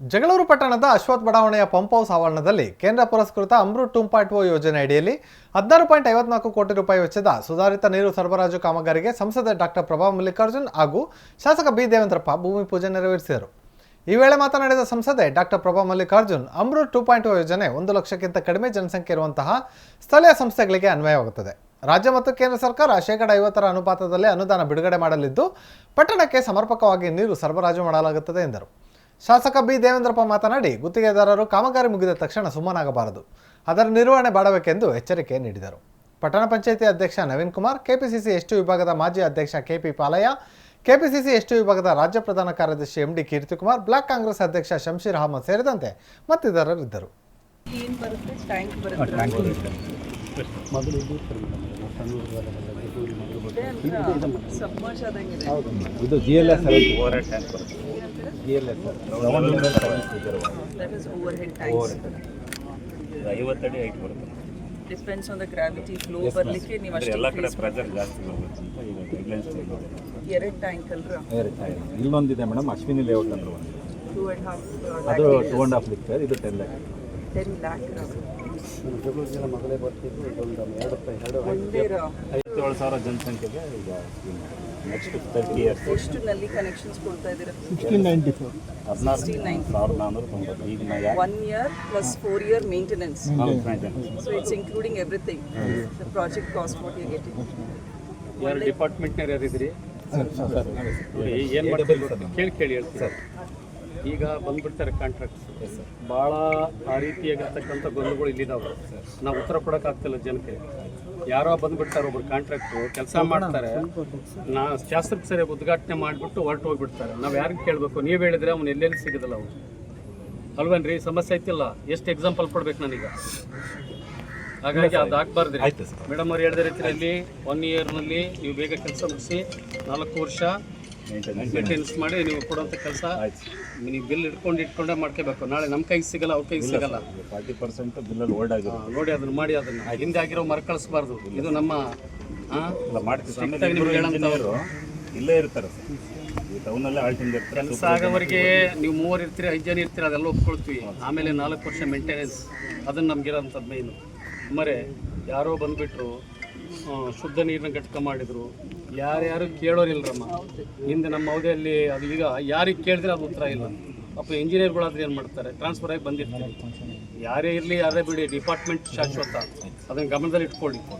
ಜಗಳೂರು ಪಟ್ಟಣದ ಅಶ್ವಥ್ ಬಡಾವಣೆಯ pump house ಆವರಣದಲ್ಲಿ ಕೇಂದ್ರ ಪುರಸ್ಕೃತ ಅಮೃತ್ ಟೂ ಪಾಯಿಂಟ್ ಓ ಯೋಜನೆ ಅಡಿಯಲ್ಲಿ ಹದಿನಾರು ಪಾಯಿಂಟ್ ಐವತ್ನಾಲ್ಕು ಕೋಟಿ ರೂಪಾಯಿ ವೆಚ್ಚದ ಸುಧಾರಿತ ನೀರು ಸರಬರಾಜು ಕಾಮಗಾರಿಗೆ ಸಂಸದ ಡಾಕ್ಟರ್ ಪ್ರಭಾ ಮಲ್ಲಿಕಾರ್ಜುನ್ ಹಾಗೂ ಶಾಸಕ ಬಿ ದೇವೇಂದ್ರಪ್ಪ ಭೂಮಿ ಪೂಜೆ ನೆರವೇರಿಸಿದರು. ಈ ವೇಳೆ ಮಾತನಾಡಿದ ಸಂಸದೆ doctor Prabha Mallikarjun, Amrut two point O ಯೋಜನೆ ಒಂದು ಲಕ್ಷಕ್ಕಿಂತ ಕಡಿಮೆ ಜನಸಂಖ್ಯೆ ಇರುವಂತಹ ಸ್ಥಳೀಯ ಸಂಸ್ಥೆಗಳಿಗೆ ಅನ್ವಯವಾಗುತ್ತದೆ. ರಾಜ್ಯ ಮತ್ತು ಕೇಂದ್ರ ಸರ್ಕಾರ ಶೇಕಡ ಐವತ್ತರ ಅನುಪಾತದಲ್ಲಿ ಅನುದಾನ ಬಿಡುಗಡೆ ಮಾಡಲಿದ್ದು, ಪಟ್ಟಣಕ್ಕೆ ಸಮರ್ಪಕವಾಗಿ ನೀರು ಸರಬರಾಜು ಮಾಡಲಾಗುತ್ತದೆ ಎಂದರು. ಶಾಸಕ ಬಿ ದೇವೇಂದ್ರಪ್ಪ ಮಾತನಾಡಿ ಗುತ್ತಿಗೆದಾರರು ಕಾಮಗಾರಿ ಮುಗಿದ ತಕ್ಷಣ ಸುಮ್ಮನಾಗಬಾರದು. ಅದರ ನಿರ್ವಹಣೆ ಮಾಡಬೇಕೆಂದು ಎಚ್ಚರಿಕೆ ನೀಡಿದರು. ಪಟ್ಟಣ ಪಂಚಾಯಿತಿ ಅಧ್ಯಕ್ಷ ನವೀನ್ ಕುಮಾರ್ ಕೆಪಿಸಿಸಿ ಎಷ್ಟು ವಿಭಾಗದ ಮಾಜಿ ಅಧ್ಯಕ್ಷ ಕೆಪಿ ಪಾಲಯ್ಯ ಕೆಪಿಸಿಸಿ ಎಷ್ಟು ವಿಭಾಗದ ರಾಜ್ಯ ಪ್ರಧಾನ ಕಾರ್ಯದರ್ಶಿ ಎಂಡಿ ಕೀರ್ತಿಕುಮಾರ್ ಬ್ಲಾಕ್ ಕಾಂಗ್ರೆಸ್ ಅಧ್ಯಕ್ಷ ಶಂಶೀರ್ ಅಹಮದ್ ಸೇರಿದಂತೆ ಮತ್ತಿತರರಿದ್ದರು ಏನ್ ಬರುತ್ತೆ? ಇದು G L S G L ಐವತ್ತಡಿ height ಬರುತ್ತೆ. Depends on the gravity flow ಬರಲಿಕ್ಕೆ ನೀವು ಅಷ್ಟೇ ಎಲ್ಲ ಕಡೆ ಅಷ್ಟು ಪ್ರೆಷರ್ ಜಾಸ್ತಿ ಬರುತ್ತೆ ಅಂತ ಈಗ ಗೈಡ್ಲೈನ್ಸ್ ಎರಡು ಟ್ಯಾಂಕ್ ಅಲ್ರ? ಇಲ್ಲೊಂದಿದೆ ಮೇಡಮ್ ಅಶ್ವಿನಿ ಲೇಔಟ್ ಅಂದ್ರೆ ಒಂದು ಟೂ ಅಂಡ್ ಹಾಫ್ ಅದು ಟೂ ಆ್ಯಂಡ್ ಹಾಫ್ ಲಿಟರ್ ಇದು ಟೆನ್ ಲ್ಯಾಕ್ ಟೆನ್ ಲ್ಯಾಕ್ ಮೊದಲೇ ಬರ್ತಿದ್ದು ಐವತ್ತೇಳು ಸಾವಿರ ಜನಸಂಖ್ಯೆಗೆ ಈಗ ನೆಕ್ಸ್ಟ್ ತರ್ಟಿ ಇಯರ್ಸ್ ಎಷ್ಟು ನಲ್ಲಿ ಕನೆಕ್ಷನ್ಸ್ ಕೊಡ್ತಾ ಇದ್ದೀರಾ? ಹದಿನಾರು 1690. ಸಾವಿರದ ನಾನ್ನೂರ ತೊಂಬತ್ತು. ಈಗ one year plus four year maintenance maintenance. So it's including everything the project cost what you getting ಯಾರು ಸರ್ ಯಾರಿದ್ರಿ ಏನು ಮಾಡ್ತೀವಿ ಕೇಳಿ ಕೇಳಿ ಹೇಳ್ತೀನಿ ಈಗ ಬಂದ್ಬಿಡ್ತಾರೆ ಕಾಂಟ್ರಾಕ್ಟ್ಸ್ ಭಾಳ ಆ ರೀತಿಯಾಗಿರ್ತಕ್ಕಂಥ ಗೊಂದಲಗಳು ಇಲ್ಲಿದ್ದಾವೆ ನಾವು ಉತ್ತರ ಕೊಡೋಕ್ಕಾಗ್ತಿಲ್ಲ ಜನಕ್ಕೆ. ಯಾರೋ ಬಂದ್ಬಿಡ್ತಾರೆ ಒಬ್ರು ಕಾಂಟ್ರಾಕ್ಟ್ರು ಕೆಲಸ ಮಾಡ್ತಾರೆ. ನಾ ಶಾಸ್ತ್ರಕ್ಕೆ ಸರಿ ಉದ್ಘಾಟನೆ ಮಾಡಿಬಿಟ್ಟು ಹೊರಟು ಹೋಗ್ಬಿಡ್ತಾರೆ. ನಾವು ಯಾರಿಗೆ ಕೇಳಬೇಕು? ನೀವು ಹೇಳಿದ್ರೆ ಅವ್ನು ಎಲ್ಲೆಲ್ಲಿ ಸಿಗೋದಿಲ್ಲ ಅವನು. ಅಲ್ವೇನ್ರಿ? ಸಮಸ್ಯೆ ಐತಿಲ್ಲ. ಎಷ್ಟು ಎಕ್ಸಾಂಪಲ್ ಕೊಡ್ಬೇಕು ನನಗೆ? ಹಾಗಾಗಿ ಅದು ಆಗಬಾರ್ದು ಆಯ್ತು ಸರ್. ಮೇಡಮ್ ಅವ್ರು ಹೇಳಿದ ರೀತಿಯಲ್ಲಿ ಒನ್ ಇಯರ್ನಲ್ಲಿ ನೀವು ಬೇಗ ಕೆಲಸ ಮುಗಿಸಿ ನಾಲ್ಕು ವರ್ಷ ಮೇಂಟೆನೆನ್ಸ್ ಮಾಡಿ ನೀವು ಕೊಡುವಂಥ ಕೆಲಸ ನೀವು ಬಿಲ್ ಇಟ್ಕೊಂಡು ಇಟ್ಕೊಂಡೇ ಮಾಡ್ಕೋಬೇಕು. ನಾಳೆ ನಮ್ಮ ಕೈಗೆ ಸಿಗಲ್ಲ ಅವ್ರ ಕೈಗೆ ಸಿಗಲ್ಲ. ಫಾರ್ಟಿ ಪರ್ಸೆಂಟ್ ಬಿಲ್ಲಲ್ಲಿ ಓಲ್ಡ್ ಆಗಿದೆ. ನೋಡಿ ಅದನ್ನ ಮಾಡಿ ಅದನ್ನ. ಹಿಂದೆ ಆಗಿರೋ ಮರ್ಕಳಿಸ್ಬಾರ್ದು ಇದು ನಮ್ಮ ಇಲ್ಲ ಇರ್ತಾರೆ ಕೆಲಸ ಆಗೋವರೆಗೆ ನೀವು ಮೂವರು ಇರ್ತೀರಿ ಐದು ಜನ ಇರ್ತೀರಿ ಅದೆಲ್ಲ ಒಪ್ಕೊಳ್ತೀವಿ. ಆಮೇಲೆ ನಾಲ್ಕು ವರ್ಷ ಮೇಂಟೆನೆನ್ಸ್ ಅದನ್ನು ನಮಗಿರೋಂಥದ್ದು ಮೇಯ್ನು ಮರೆ ಯಾರೋ ಬಂದುಬಿಟ್ರು ಶುದ್ಧ ನೀರಿನ ಘಟಕ ಮಾಡಿದರು. ಯಾರ್ಯಾರು ಕೇಳೋರಿಲ್ಲರಮ್ಮ ಹಿಂದೆ ನಮ್ಮ ಅವಧಿಯಲ್ಲಿ ಅದು ಈಗ ಯಾರಿಗೆ ಕೇಳಿದ್ರೆ ಅದು ಉತ್ತರ ಇಲ್ಲ. ಅಪ್ಪ ಇಂಜಿನಿಯರ್ಗಳಾದ್ರೆ ಏನು ಮಾಡ್ತಾರೆ? ಟ್ರಾನ್ಸ್ಫರ್ ಆಗಿ ಬಂದಿರ್ತಾರೆ. ಯಾರೇ ಇರಲಿ, ಯಾರೇ ಬಿಡಿ ಡಿಪಾರ್ಟ್ಮೆಂಟ್ ಶಾಶ್ವತ. ಅದನ್ನು ಗಮನದಲ್ಲಿ ಇಟ್ಕೊಳ್ಳಿ